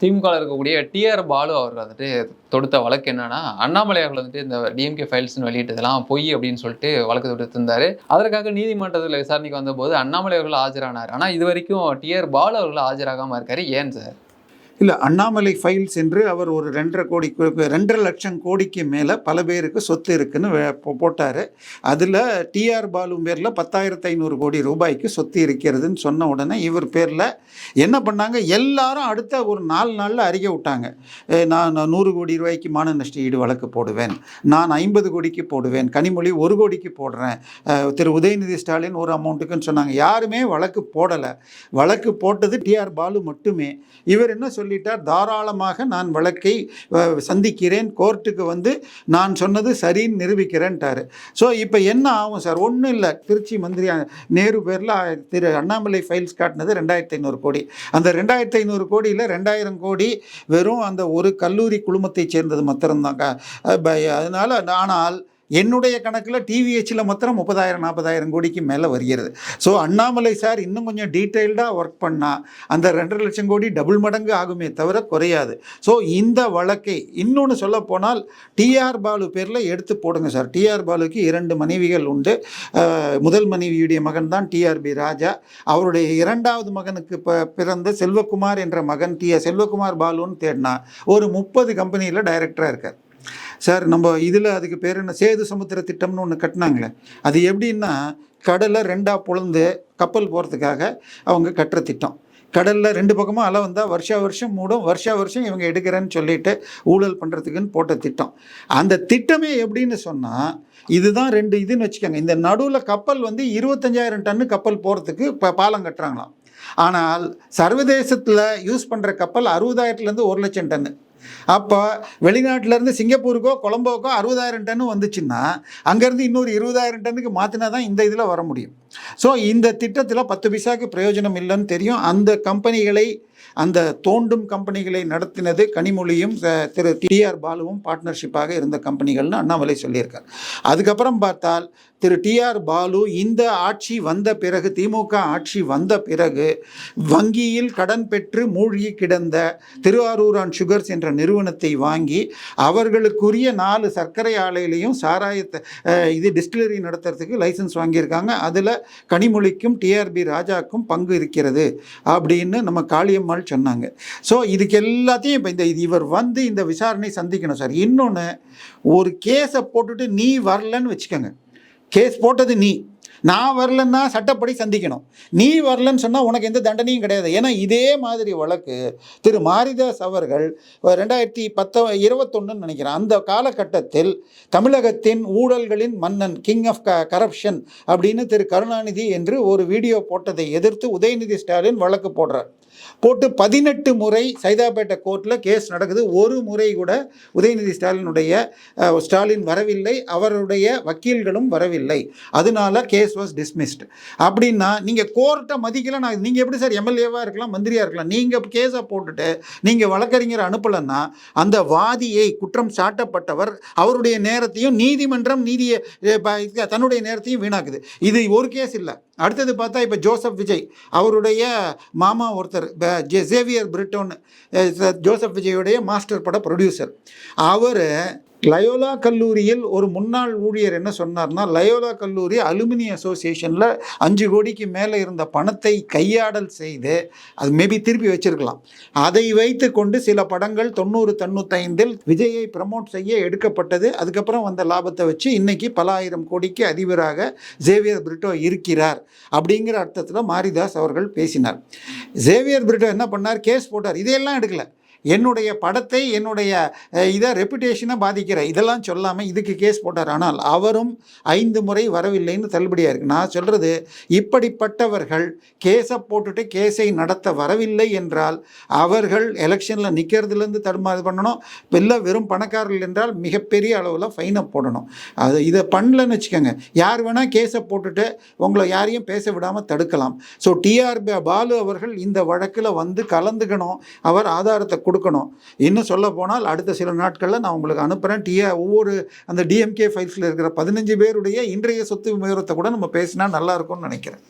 திமுகவில் இருக்கக்கூடிய டிஆர் பாலு அவர் வந்துட்டு தொடுத்த வழக்கு என்னன்னா அண்ணாமலை அவர்கள் வந்துட்டு இந்த டிஎம்கே ஃபைல்ஸ்னு வெளியிட்டதெல்லாம் பொய் அப்படின்னு சொல்லிட்டு வழக்கு தொடுத்திருந்தாரு. அதற்காக நீதிமன்றத்தில் விசாரணைக்கு வந்தபோது அண்ணாமலை அவர்கள் ஆஜரானார். ஆனால் இது வரைக்கும் டிஆர் பாலு அவர்கள் ஆஜராகாமல் இருக்காரு. ஏன் சார்? இல்லை அண்ணாமலை ஃபைல்ஸ் என்று அவர் ஒரு ரெண்டரை கோடி ரெண்டரை லட்சம் கோடிக்கு மேலே பல பேருக்கு சொத்து இருக்குன்னு வே- அதில் டிஆர் பாலு பேரில் பத்தாயிரத்து ஐநூறு கோடி ரூபாய்க்கு சொத்து இருக்கிறதுன்னு சொன்ன உடனே இவர் பேரில் என்ன பண்ணாங்க? எல்லாரும் அடுத்த ஒரு நாலு நாளில் அறிக்கை விட்டாங்க. நான் நான் நூறு கோடி ரூபாய்க்கு மான நஷ்ட ஈடு வழக்கு போடுவேன். நான் ஐம்பது கோடிக்கு போடுவேன். கனிமொழி ஒரு கோடிக்கு போடுறேன். திரு உதயநிதி ஸ்டாலின் ஒரு அமௌண்ட்டுக்குன்னு சொன்னாங்க. யாருமே வழக்கு போடலை. வழக்கு போட்டது டிஆர் பாலு மட்டுமே. இவர் என்ன சொல்லிட்டார் தாராளமாக நான் வழக்கை சந்திக்கிறேன் கோர்ட்டுக்கு வந்து நான் சொன்னது சரின்னு நிரூபிக்கிறேன்ட்டாரு. ஸோ இப்போ என்ன ஆகும் சார்? ஒன்றும் இல்லை. திருச்சி மந்திரி நேரு பேரில் திரு அண்ணாமலை ஃபைல்ஸ் காட்டினது ரெண்டாயிரத்தி ஐநூறு கோடி. அந்த ரெண்டாயிரத்தி ஐநூறு கோடியில் ரெண்டாயிரம் கோடி வெறும் அந்த ஒரு கல்லூரி குழுமத்தைச் சேர்ந்தது மாத்திரம்தாங்க அதனால் ஆனால் என்னுடைய கணக்கில் டிவிஹெச்சில் மாத்திரம் முப்பதாயிரம் நாற்பதாயிரம் கோடிக்கு மேலே வருகிறது. ஸோ அண்ணாமலை சார் இன்னும் கொஞ்சம் டீட்டெயில்டாக ஒர்க் பண்ணால் அந்த ரெண்டரை லட்சம் கோடி டபுள் மடங்கு ஆகுமே தவிர குறையாது. ஸோ இந்த வழக்கை இன்னொன்று சொல்ல போனால் டிஆர் பாலு பேரில் எடுத்து போடுங்க சார். டிஆர் பாலுக்கு இரண்டு மனைவிகள் உண்டு. முதல் மனைவியுடைய மகன் தான் டிஆர்பி ராஜா. அவருடைய இரண்டாவது மகனுக்கு ப பிறந்த செல்வகுமார் என்ற மகன் டி செல்வகுமார் பாலுன்னு தேடினா ஒரு முப்பது கம்பெனியில் டைரக்டராக இருக்கார். சார் நம்ம இதில் அதுக்கு பேர் என்ன? சேது சமுத்திர திட்டம்னு ஒன்று கட்டினாங்களே. அது எப்படின்னா கடலை ரெண்டாக பொழுந்து கப்பல் போகிறதுக்காக அவங்க கட்டுற திட்டம். கடலில் ரெண்டு பக்கமும் அலை வந்தால் வருஷா வருஷம் மூடும் வருஷா வருஷம் இவங்க எடுக்கிறேன்னு சொல்லிட்டு ஊழல் பண்ணுறதுக்குன்னு போட்ட திட்டம். அந்த திட்டமே எப்படின்னு சொன்னால் இதுதான் ரெண்டு இதுன்னு வச்சுக்கோங்க. இந்த நடுவில் கப்பல் வந்து இருபத்தஞ்சாயிரம் டன்னு கப்பல் போகிறதுக்கு இப்போ பாலம் கட்டுறாங்களாம். ஆனால் சர்வதேசத்தில் யூஸ் பண்ணுற கப்பல் அறுபதாயிரத்துலேருந்து ஒரு லட்சம் டன்னு. அப்போ வெளிநாட்டிலேருந்து சிங்கப்பூருக்கோ கொலம்போக்கோ அறுபதாயிரம் டன்னு வந்துச்சுன்னா அங்கேருந்து இன்னொரு இருபதாயிரம் டன்னுக்கு மாற்றினா தான் இந்த இதில் வர முடியும். ஸோ இந்த திட்டத்தில் பத்து பைசாக்கு பிரயோஜனம் இல்லைன்னு தெரியும். அந்த கம்பெனிகளை அந்த தோண்டும் கம்பெனிகளை நடத்தினது கனிமொழியும் திரு டிஆர் பாலுவும் பார்ட்னர்ஷிப்பாக இருந்த கம்பெனிகள்னு அண்ணாமலை சொல்லியிருக்கார். அதுக்கப்புறம் பார்த்தால் திரு டிஆர் பாலு இந்த ஆட்சி வந்த பிறகு திமுக ஆட்சி வந்த பிறகு வங்கியில் கடன் பெற்று மூழ்கி கிடந்த திருவாரூர் திருவாரூரான் சுகர்ஸ் என்ற நிறுவனத்தை வாங்கி அவர்களுக்குரிய நாலு சர்க்கரை ஆலையிலையும் சாராயத்தை இது டிஸ்டிலரி நடத்துறதுக்கு லைசன்ஸ் வாங்கியிருக்காங்க. அதில் கனிமொழிக்கும் டிஆர்பி ராஜாக்கும் பங்கு இருக்கிறது அப்படின்னு நம்ம காளியம்மாள் சொன்னாங்க. ஸோ இதுக்கு எல்லாத்தையும் இப்போ இந்த இது இவர் வந்து இந்த விசாரணை சந்திக்கணும் சார். இன்னொன்று ஒரு கேஸை போட்டுட்டு நீ வரலன்னு வச்சுக்கோங்க. கேஸ் போட்டது நீ. நான் வரலன்னா சட்டப்படி சந்திக்கணும். நீ வரலன்னு சொன்னால் உனக்கு எந்த தண்டனையும் கிடையாது. ஏன்னா இதே மாதிரி வழக்கு திரு மாரிதாஸ் அவர்கள் ரெண்டாயிரத்தி பத்த இருபத்தொன்னுன்னு நினைக்கிறேன். அந்த காலகட்டத்தில் தமிழகத்தின் ஊழல்களின் மன்னன் கிங் ஆஃப் க கரப்ஷன் அப்படின்னு திரு கருணாநிதி என்று ஒரு வீடியோ போட்டதை எதிர்த்து உதயநிதி ஸ்டாலின் வழக்கு போடுறார். போட்டு பதினெட்டு முறை சைதாப்பேட்டை கோர்ட்டில் கேஸ் நடக்குது. ஒரு முறை கூட உதயநிதி ஸ்டாலினுடைய ஸ்டாலின் வரவில்லை. அவருடைய வக்கீல்களும் வரவில்லை. அதனால கேஸ் வாஸ் டிஸ்மிஸ்டு அப்படின்னா நீங்கள் கோர்ட்டை மதிக்கல நான் நீங்கள் எப்படி சார் எம்எல்ஏவாக இருக்கலாம் மந்திரியாக இருக்கலாம் நீங்கள் கேஸை போட்டுட்டு நீங்கள் வழக்கறிஞரை அனுப்பலைன்னா அந்த வாதியை குற்றம் சாட்டப்பட்டவர் அவருடைய நேரத்தையும் நீதிமன்றம் நீதியை தன்னுடைய நேரத்தையும் வீணாக்குது. இது ஒரு கேஸ் இல்லை. அடுத்தது பார்த்தா இப்போ ஜோசப் விஜய் அவருடைய மாமா ஒருத்தர் ப- ஜே- ஜேவியர் பிரிட்டோன்னு ஜோசப் விஜயுடைய மாஸ்டர் பட ப்ரொடியூசர் அவர் லயோலா கல்லூரியில் ஒரு முன்னாள் ஊழியர் என்ன சொன்னார்னா லயோலா கல்லூரி அலுமினி அசோசியேஷனில் அஞ்சு கோடிக்கு மேலே இருந்த பணத்தை கையாடல் செய்து அது மேபி திருப்பி வச்சிருக்கலாம். அதை வைத்து கொண்டு சில படங்கள் தொண்ணூறு தொண்ணூத்தைந்தில் விஜயை ப்ரமோட் செய்ய எடுக்கப்பட்டது. அதுக்கப்புறம் வந்த லாபத்தை வச்சு இன்னைக்கு பல ஆயிரம் கோடிக்கு அதிபராக ஜேவியர் பிரிட்டோ இருக்கிறார் அப்படிங்கிற அர்த்தத்தில் மாரிதாஸ் அவர்கள் பேசினார். ஜேவியர் பிரிட்டோ என்ன பண்ணார்? கேஸ் போட்டார். இதையெல்லாம் எடுக்கல. என்னுடைய படத்தை என்னுடைய இதை ரெப்புடேஷனை பாதிக்கிற இதெல்லாம் சொல்லாமல் இதுக்கு கேஸ் போட்டார். ஆனால் அவரும் ஐந்து முறை வரவில்லைன்னு தள்ளுபடியாக இருக்கு. நான் சொல்கிறது இப்படிப்பட்டவர்கள் கேஸை போட்டுட்டு கேஸை நடத்த வரவில்லை என்றால் அவர்கள் எலெக்ஷனில் நிற்கிறதுலேருந்து தடுமாறு பண்ணணும். இல்லை வெறும் பணக்காரர்கள் என்றால் மிகப்பெரிய அளவில் ஃபைனை போடணும். அது இதை பண்ணலன்னு வச்சுக்கோங்க. யார் வேணால் கேஸை போட்டுட்டு உங்களை யாரையும் பேச விடாமல் தடுக்கலாம். ஸோ டிஆர் பாலு அவர்கள் இந்த வழக்கில் வந்து கலந்துக்கணும். அவர் ஆதாரத்தை கொடு கொடுக்கணும். இன்னும் சொல்ல போனால் அடுத்த சில நாட்களில் நான் உங்களுக்கு அனுப்புகிறேன் டிஏ ஒவ்வொரு அந்த டிஎம்கே ஃபைல்ஸில் இருக்கிற பதினஞ்சு பேருடைய இன்றைய சொத்து விவரத்தை கூட நம்ம பேசினா நல்லா இருக்கும்னு நினைக்கிறேன்.